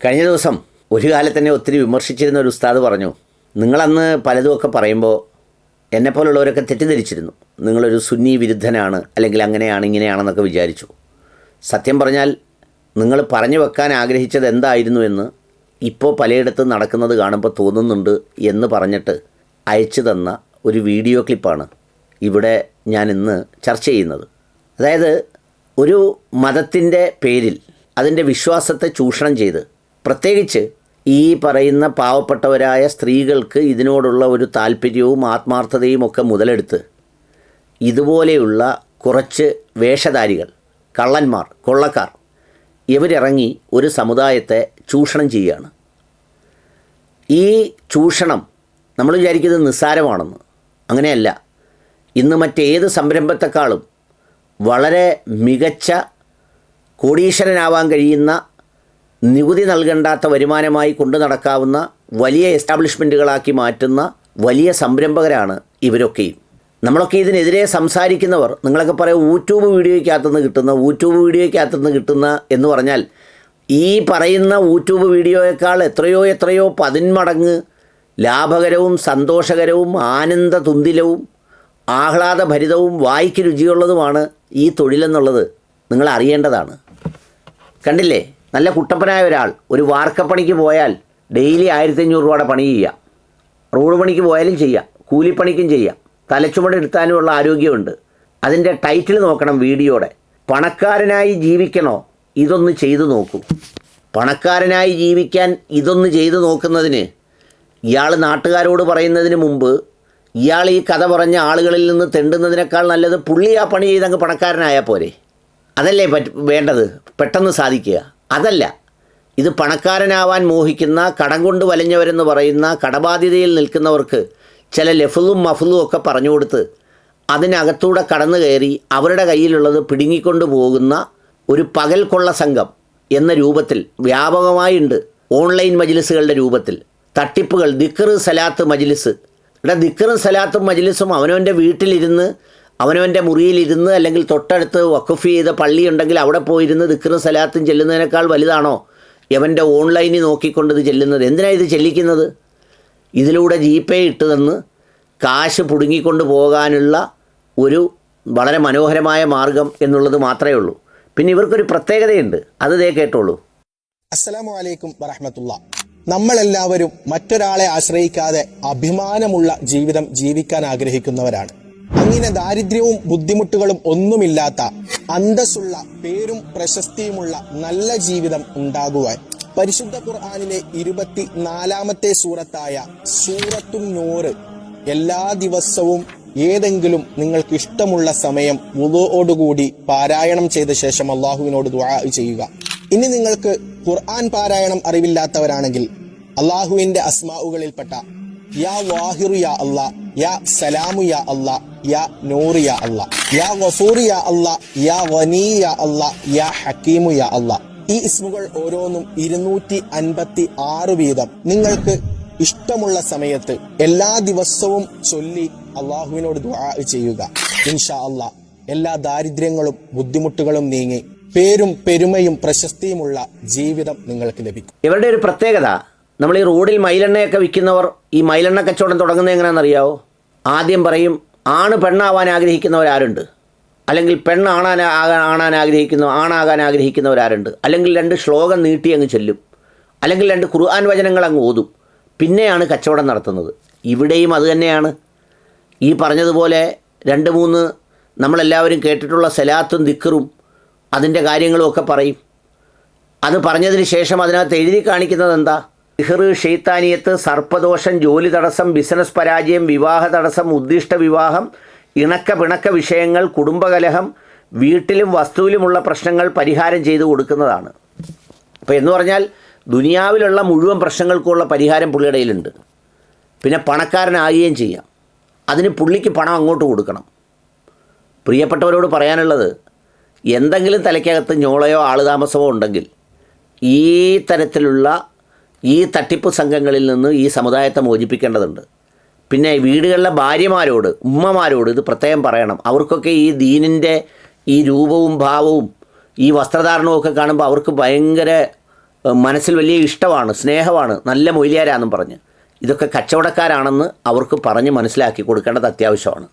കഴിഞ്ഞ ദിവസം ഒരു കാലത്ത് തന്നെ ഒത്തിരി വിമർശിച്ചിരുന്ന ഒരു ഉസ്താദ് പറഞ്ഞു നിങ്ങളന്ന് പലതുമൊക്കെ പറയുമ്പോൾ എന്നെപ്പോലുള്ളവരൊക്കെ തെറ്റിദ്ധരിച്ചിരുന്നു. നിങ്ങളൊരു സുന്നി വിരുദ്ധനാണ് അല്ലെങ്കിൽ അങ്ങനെയാണ് ഇങ്ങനെയാണെന്നൊക്കെ വിചാരിച്ചു. സത്യം പറഞ്ഞാൽ നിങ്ങൾ പറഞ്ഞു വെക്കാൻ ആഗ്രഹിച്ചത് എന്തായിരുന്നു എന്ന് ഇപ്പോൾ പലയിടത്ത് നടക്കുന്നത് കാണുമ്പോൾ തോന്നുന്നുണ്ട് എന്ന് പറഞ്ഞിട്ട് അയച്ചു തന്ന ഒരു വീഡിയോ ക്ലിപ്പാണ് ഇവിടെ ഞാൻ ഇന്ന് ചർച്ച ചെയ്യുന്നത്. അതായത് ഒരു മതത്തിന്റെ പേരിൽ അതിന്റെ വിശ്വാസത്തെ ചൂഷണം ചെയ്ത് പ്രത്യേകിച്ച് ഈ പറയുന്ന പാവപ്പെട്ടവരായ സ്ത്രീകൾക്ക് ഇതിനോടുള്ള ഒരു താല്പര്യവും ആത്മാർത്ഥതയും ഒക്കെ മുതലെടുത്ത് ഇതുപോലെയുള്ള കുറച്ച് വേഷധാരികൾ കള്ളന്മാർ കൊള്ളക്കാർ ഇവരിറങ്ങി ഒരു സമുദായത്തെ ചൂഷണം ചെയ്യുകയാണ്. ഈ ചൂഷണം നമ്മൾ വിചാരിക്കുന്നത് നിസ്സാരമാണെന്ന്. അങ്ങനെയല്ല. ഇന്ന് മറ്റേത് സംരംഭത്തെക്കാളും വളരെ മികച്ച കോടീശ്വരനാവാൻ കഴിയുന്ന നികുതി നൽകണ്ടാത്ത വരുമാനമായി കൊണ്ടു നടക്കാവുന്ന വലിയ എസ്റ്റാബ്ലിഷ്മെന്റുകളാക്കി മാറ്റുന്ന വലിയ സംരംഭകരാണ് ഇവരൊക്കെയും. നമ്മളൊക്കെ ഇതിനെതിരെ സംസാരിക്കുന്നവർ നിങ്ങളൊക്കെ പറയും യൂട്യൂബ് വീഡിയോയ്ക്കകത്തുനിന്ന് കിട്ടുന്ന യൂട്യൂബ് വീഡിയോയ്ക്കകത്തുനിന്ന് കിട്ടുന്ന എന്ന് പറഞ്ഞാൽ ഈ പറയുന്ന യൂട്യൂബ് വീഡിയോയേക്കാൾ എത്രയോ എത്രയോ പതിന്മടങ്ങ് ലാഭകരവും സന്തോഷകരവും ആനന്ദ തുന്തിലവും ആഹ്ലാദഭരിതവും വായിക്ക് രുചിയുള്ളതുമാണ് ഈ തൊഴിലെന്നുള്ളത് നിങ്ങൾ അറിയേണ്ടതാണ്. കണ്ടില്ലേ? നല്ല കുട്ടപ്പനായ ഒരാൾ. ഒരു വാർക്കപ്പണിക്ക് പോയാൽ ഡെയിലി ആയിരത്തി അഞ്ഞൂറ് രൂപയുടെ പണി ചെയ്യാം റോഡ് പണിക്ക് പോയാലും ചെയ്യാം. കൂലിപ്പണിക്കും ചെയ്യാം. തലച്ചുമട് എടുത്താനുമുള്ള ആരോഗ്യമുണ്ട്. അതിന്റെ ടൈറ്റിൽ നോക്കണം വീഡിയോയുടെ. പണക്കാരനായി ജീവിക്കണോ? ഇതൊന്ന് ചെയ്തു നോക്കൂ. പണക്കാരനായി ജീവിക്കാൻ ഇതൊന്ന് ചെയ്തു നോക്കുന്നതിന് ഇയാൾ നാട്ടുകാരോട് പറയുന്നതിന് മുമ്പ് ഇയാൾ ഈ കഥ പറഞ്ഞ ആളുകളിൽ നിന്ന് തെണ്ടുന്നതിനേക്കാൾ നല്ലത് പുള്ളി ആ പണി ചെയ്തങ്ങ് പണക്കാരനായാൽ പോരെ. അതല്ലേ പറ്റ വേണ്ടത്? പെട്ടെന്ന് സാധിക്കുക. അതല്ല. ഇത് പണക്കാരനാവാൻ മോഹിക്കുന്ന കടം കൊണ്ട് വലഞ്ഞവരെന്ന് പറയുന്ന കടബാധ്യതയിൽ നിൽക്കുന്നവർക്ക് ചില ലഫുലും മഫുലും ഒക്കെ പറഞ്ഞു കൊടുത്ത് അതിനകത്തൂടെ കടന്നു കയറി അവരുടെ കയ്യിലുള്ളത് പിടുങ്ങിക്കൊണ്ട് പോകുന്ന ഒരു പകൽ കൊള്ള സംഘം എന്ന രൂപത്തിൽ വ്യാപകമായുണ്ട് ഓൺലൈൻ മജിലിസുകളുടെ രൂപത്തിൽ. തട്ടിപ്പുകൾ ദിക്കറ് സലാത്ത് മജിലിസ്. ഇവിടെ ദിക്കറും സലാത്തും മജിലിസും അവനവന്റെ വീട്ടിലിരുന്ന് അവനവന്റെ മുറിയിലിരുന്ന് അല്ലെങ്കിൽ തൊട്ടടുത്ത് വഖഫ് ചെയ്ത പള്ളി ഉണ്ടെങ്കിൽ അവിടെ പോയിരുന്ന് ദിക്കറും സലാത്തും ചെല്ലുന്നതിനേക്കാൾ വലുതാണോ? യവന്റെ ഓൺലൈനിൽ നോക്കിക്കൊണ്ടത് ചെല്ലുന്നത്. എന്തിനാണ് ഇത് ചെല്ലിക്കുന്നത്? ഇതിലൂടെ ജി പേ ഇട്ട് തന്ന് കാശ് പുടുങ്ങിക്കൊണ്ട് പോകാനുള്ള ഒരു വളരെ മനോഹരമായ മാർഗം എന്നുള്ളത് മാത്രമേ ഉള്ളൂ. പിന്നെ ഇവർക്കൊരു പ്രത്യേകതയുണ്ട്. അത് ദേ കേട്ടോളൂ. അസ്സലാമു അലൈക്കും വറഹമത്തുള്ള. നമ്മളെല്ലാവരും മറ്റൊരാളെ ആശ്രയിക്കാതെ അഭിമാനമുള്ള ജീവിതം ജീവിക്കാൻ ആഗ്രഹിക്കുന്നവരാണ്. അങ്ങനെ ദാരിദ്ര്യവും ബുദ്ധിമുട്ടുകളും ഒന്നുമില്ലാത്ത അന്തസ്സുള്ള പേരും പ്രശസ്തിയുമുള്ള നല്ല ജീവിതം ഉണ്ടാകുവാൻ. പരിശുദ്ധ ഖുർആാനിലെ ഇരുപത്തി നാലാമത്തെ സൂറത്തായ സൂറത്തും നൂറ് എല്ലാ ദിവസവും ഏതെങ്കിലും നിങ്ങൾക്ക് ഇഷ്ടമുള്ള സമയം മുതോടുകൂടി പാരായണം ചെയ്ത ശേഷം അള്ളാഹുവിനോട് ദുആ ചെയ്യുക. ഇനി നിങ്ങൾക്ക് ഖുർആൻ പാരായണം അറിവില്ലാത്തവരാണെങ്കിൽ അള്ളാഹുവിന്റെ അസ്മാവുകളിൽപ്പെട്ട യാ വാഹിറു യാ യാ സലാമു യാ യാ യാ യാ യാ യാ യാ യാ യാ ഈ ഇസ്മുകൾ ഓരോന്നും ഇരുന്നൂറ്റി അൻപത്തി ആറ് വീതം. നിങ്ങൾക്ക് ഇഷ്ടമുള്ള സമയത്ത് എല്ലാ ദിവസവും ചൊല്ലി അള്ളാഹുവിനോട് ദുആ ചെയ്യുക. ഇൻഷാ അല്ല എല്ലാ ദാരിദ്ര്യങ്ങളും ബുദ്ധിമുട്ടുകളും നീങ്ങി പേരും പെരുമയും പ്രശസ്തിയുമുള്ള ജീവിതം നിങ്ങൾക്ക് ലഭിക്കും. ഇവരുടെ ഒരു പ്രത്യേകത നമ്മൾ ഈ റോഡിൽ മൈലെണ്ണയൊക്കെ വിൽക്കുന്നവർ ഈ മൈലെണ്ണ കച്ചവടം തുടങ്ങുന്നത് എങ്ങനെയാണെന്നറിയാവോ ആദ്യം പറയും ആണ് പെണ്ണാവാൻ ആഗ്രഹിക്കുന്നവരാരുണ്ട് അല്ലെങ്കിൽ പെണ്ണാണാൻ ആണാൻ ആഗ്രഹിക്കുന്ന ആണാകാൻ ആഗ്രഹിക്കുന്നവരാരുണ്ട് അല്ലെങ്കിൽ രണ്ട് ശ്ലോകം നീട്ടി അങ്ങ് ചെല്ലും. അല്ലെങ്കിൽ രണ്ട് ഖുർആൻ വചനങ്ങൾ അങ്ങ് ഓതും. പിന്നെയാണ് കച്ചവടം നടത്തുന്നത്. ഇവിടെയും അതുതന്നെയാണ് ഈ പറഞ്ഞതുപോലെ രണ്ട് മൂന്ന് നമ്മളെല്ലാവരും കേട്ടിട്ടുള്ള സലാത്തും ദിക്കറും അതിന്റെ കാര്യങ്ങളും ഒക്കെ പറയും. അത് പറഞ്ഞതിന് ശേഷം അതിനകത്ത് എഴുതി കാണിക്കുന്നത് എന്താ? സിഹർ ഷെയ്ത്താനിയത്ത് സർപ്പദോഷം ജോലി തടസ്സം ബിസിനസ് പരാജയം വിവാഹ തടസ്സം ഉദ്ദിഷ്ട വിവാഹം ഇണക്ക പിണക്ക വിഷയങ്ങൾ കുടുംബകലഹം വീട്ടിലും വസ്തുവിലുമുള്ള പ്രശ്നങ്ങൾ പരിഹാരം ചെയ്തു കൊടുക്കുന്നതാണ്. അപ്പോൾ എന്ന് പറഞ്ഞാൽ ദുനിയാവിലുള്ള മുഴുവൻ പ്രശ്നങ്ങൾക്കുള്ള പരിഹാരം പുള്ളിയുടെ കയ്യിലുണ്ട്. പിന്നെ പണക്കാരനാകുകയും ചെയ്യാം. അതിന് പുള്ളിക്ക് പണം അങ്ങോട്ട് കൊടുക്കണം. പ്രിയപ്പെട്ടവരോട് പറയാനുള്ളത് എന്തെങ്കിലും തലയ്ക്കകത്ത് ഞോളയോ ആളുതാമസമോ ഉണ്ടെങ്കിൽ ഈ തരത്തിലുള്ള ഈ തട്ടിപ്പ് സംഘങ്ങളിൽ നിന്ന് ഈ സമുദായത്തെ മോചിപ്പിക്കേണ്ടതുണ്ട്. പിന്നെ വീടുകളിലെ ഭാര്യമാരോട് ഉമ്മമാരോട് ഇത് പ്രത്യേകം പറയണം. അവർക്കൊക്കെ ഈ ദീനിന്റെ ഈ രൂപവും ഭാവവും ഈ വസ്ത്രധാരണവും ഒക്കെ കാണുമ്പോൾ അവർക്ക് ഭയങ്കര മനസ്സിൽ വലിയ ഇഷ്ടമാണ് സ്നേഹമാണ്. നല്ല മൊയിലിയാരാന്നും പറഞ്ഞ്. ഇതൊക്കെ കച്ചവടക്കാരാണെന്ന് അവർക്ക് പറഞ്ഞ് മനസ്സിലാക്കി കൊടുക്കേണ്ടത് അത്യാവശ്യമാണ്.